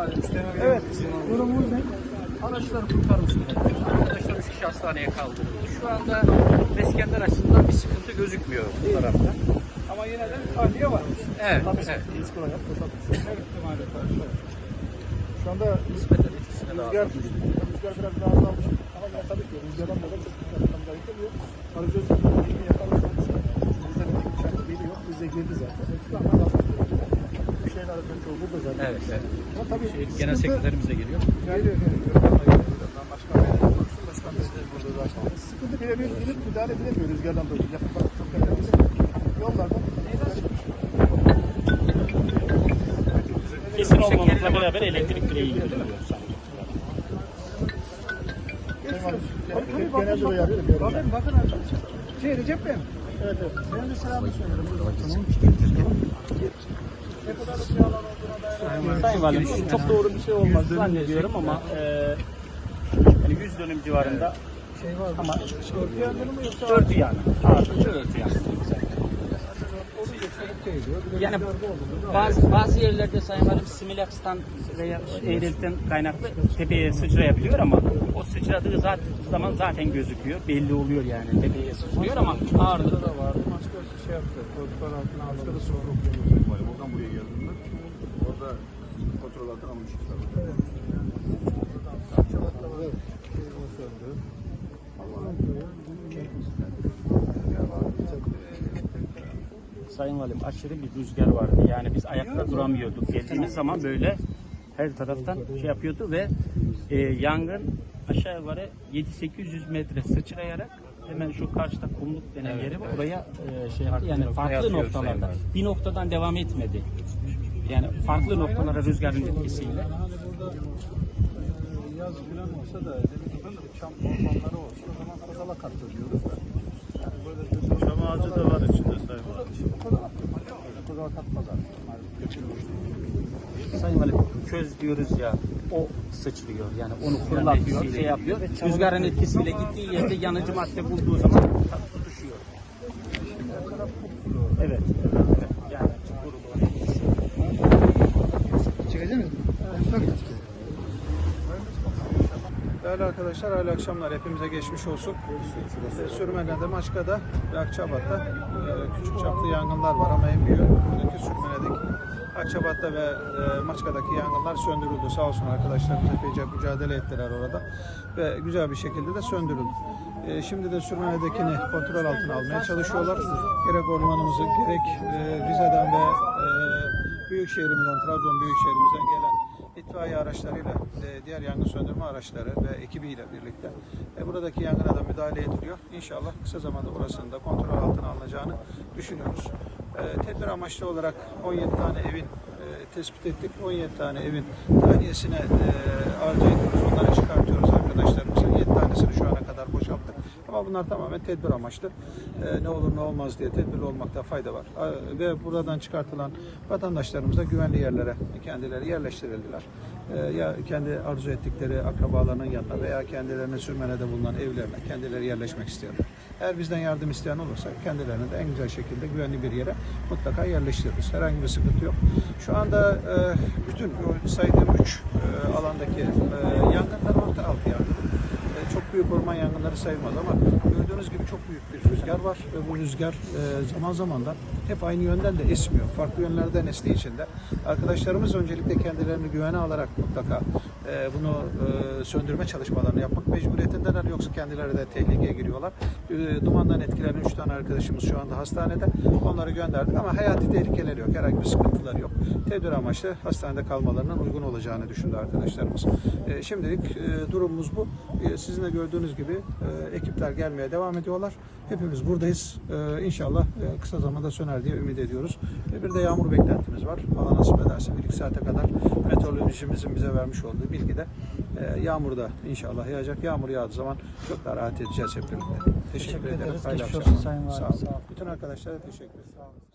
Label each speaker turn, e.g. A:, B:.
A: Evet, durumumuz ne?
B: Araçları kurtarmışlar. Arkadaşlar üç kişi hastaneye kaldırıldı. Şu anda meskenler açısından bir sıkıntı gözükmüyor bu tarafta.
A: Ama yine de tahliye var.
B: Evet,
A: Tabii,
B: evet.
A: risk olarak boşaltmışsın. Evet, ihtimale karşı. Şu anda
B: Nispeten etkisine daha
A: rüzgar, rüzgar biraz daha azalmış. Ama yine tabii ki rüzgardan dolayı çok anlamda yıkılıyor. Aracı yine yakalarsanız bizde de bir uçak gibi yok. Bize girdi zaten. Şu anda bir şeyin arasında çoğu burada zaten.
B: Evet, evet.
A: Ama tabii
B: Şey, genel
A: sıkıntı-
B: sekreterimiz de geliyor.
A: Geliyor, geliyor. Ben başkan beyle konuştum. Başkan bey de burada zaten. Sıkıntı birebir gidip müdahale edilemiyor rüzgardan dolayı. Yakın bak çok yakın. Yollarda
C: Kesin olmamakla beraber elektrik gidiyor.
A: Hep genelde böyle yapıyorum. Bakın bakın abi. Şey Recep Bey. Evet evet. Benim de selamı söylüyorum. Ne kadar bir alan olduğuna dair.
C: Sayın Valim çok doğru bir şey olmaz zannediyorum ama e, yani 100 dönüm civarında
A: Şey var.
C: ama
A: Örtü yangını mı yoksa
C: örtü yani. Ağırlıklı örtü yani. Bazı, bazı yerlerde Sayın Valim similakstan veya eğrilikten kaynaklı tepeye sıçrayabiliyor ama o sıçradığı zaten, zaman zaten gözüküyor. Belli oluyor yani tepeye sıçrıyor ama ağırlık
A: da var. Başka bir şey yaptı. Kontrol altına aldı. Başka da sorun
D: Oradan buraya geldiğinde orada kontrol altına almışlar.
C: Sayın Valim aşırı bir rüzgar vardı. Yani biz ayakta duramıyorduk. Geldiğimiz zaman böyle her taraftan şey yapıyordu ve e, yangın aşağı yukarı 7-800 metre sıçrayarak hemen şu karşıda kumluk denen yeri var. Oraya e, şey yaptı. Yani farklı
B: Sayın
C: noktalarda. Bir noktadan devam etmedi. Yani farklı noktalara rüzgarın etkisiyle.
A: Burada yaz falan olsa da çam ormanları olsa o zaman kozala kattı diyoruz da. Yani böyle
D: Çam ağacı da var içinde sayın.
A: kozala kozala katmazlar. Götürmüş.
C: Sayın Valim köz diyoruz ya o sıçrıyor. Yani onu fırlatıyor, şey yapıyor. Rüzgarın etkisiyle gittiği yerde yanıcı madde bulduğu zaman tutuşuyor. Evet. evet. Yani
A: Değerli arkadaşlar, hayırlı akşamlar. Hepimize geçmiş olsun. Ee, Sürmene'de, Maçka'da ve Akçabat'ta e, küçük çaplı yangınlar var ama en büyük buradaki Sürmene'deki Akçabat'ta ve e, Maçka'daki yangınlar söndürüldü. Sağ olsun arkadaşlarımız epeyce mücadele ettiler orada ve güzel bir şekilde de söndürüldü. E, Şimdi de Sürmene'dekini kontrol altına almaya çalışıyorlar. Gerek ormanımızı gerek Rize'den ve e, Büyükşehirimizden, Trabzon Büyükşehirimizden gelen itfaiye araçlarıyla, e, diğer yangın söndürme araçları ve ekibiyle birlikte e, buradaki yangına da müdahale ediliyor. İnşallah kısa zamanda orasının da kontrol altına alınacağını düşünüyoruz. E, Tedbir amaçlı olarak 17 tane evin tespit ettik. 17 tane evin tahliyesine e, ediyoruz. Onları çıkartıyoruz arkadaşlarımızın. 7 tanesini şu ana kadar boşalttık. Ama bunlar tamamen tedbir amaçlı. E, ne olur ne olmaz diye tedbirli olmakta fayda var. E, ve buradan çıkartılan vatandaşlarımız da güvenli yerlere kendileri yerleştirildiler. E, ya kendi arzu ettikleri akrabalarının yanına veya kendilerine sürmenede bulunan evlerine kendileri yerleşmek istiyorlar. Eğer bizden yardım isteyen olursa kendilerini de en güzel şekilde güvenli bir yere mutlaka yerleştiririz. Herhangi bir sıkıntı yok. Şu anda e, bütün saydığım üç e, alandaki e, yangınlar orta alt yangın. E, çok büyük orman yangınları sayılmaz ama gördüğünüz gibi çok büyük bir rüzgar var ve bu rüzgar e, zaman zaman da hep aynı yönden de esmiyor. Farklı yönlerden estiği için de arkadaşlarımız öncelikle kendilerini güvene alarak mutlaka bunu e, söndürme çalışmalarını yapmak mecburiyetindeler. Yoksa kendileri de tehlikeye giriyorlar. E, dumandan etkilenen 3 tane arkadaşımız şu anda hastanede. Onları gönderdik ama hayati tehlikeleri yok. Herhangi bir sıkıntıları yok. Tedbir amaçlı hastanede kalmalarının uygun olacağını düşündü arkadaşlarımız. E, şimdilik e, durumumuz bu. E, sizin de gördüğünüz gibi e, ekipler gelmeye devam ediyorlar. Hepimiz buradayız. E, inşallah e, kısa zamanda söner diye ümit ediyoruz. E, bir de yağmur beklentimiz var. Allah nasip ederse 1-2 saate kadar meteorolojimizin bize vermiş olduğu bilgide e, yağmur da inşallah yağacak. Yağmur yağdığı zaman çok daha rahat edeceğiz hep birlikte. Teşekkür, ederim.
C: ederiz. Geçmiş olsun Sayın Valim.
A: Sağ olun.
C: Sağ olun.
A: Bütün arkadaşlara teşekkür ederim. Sağ olun.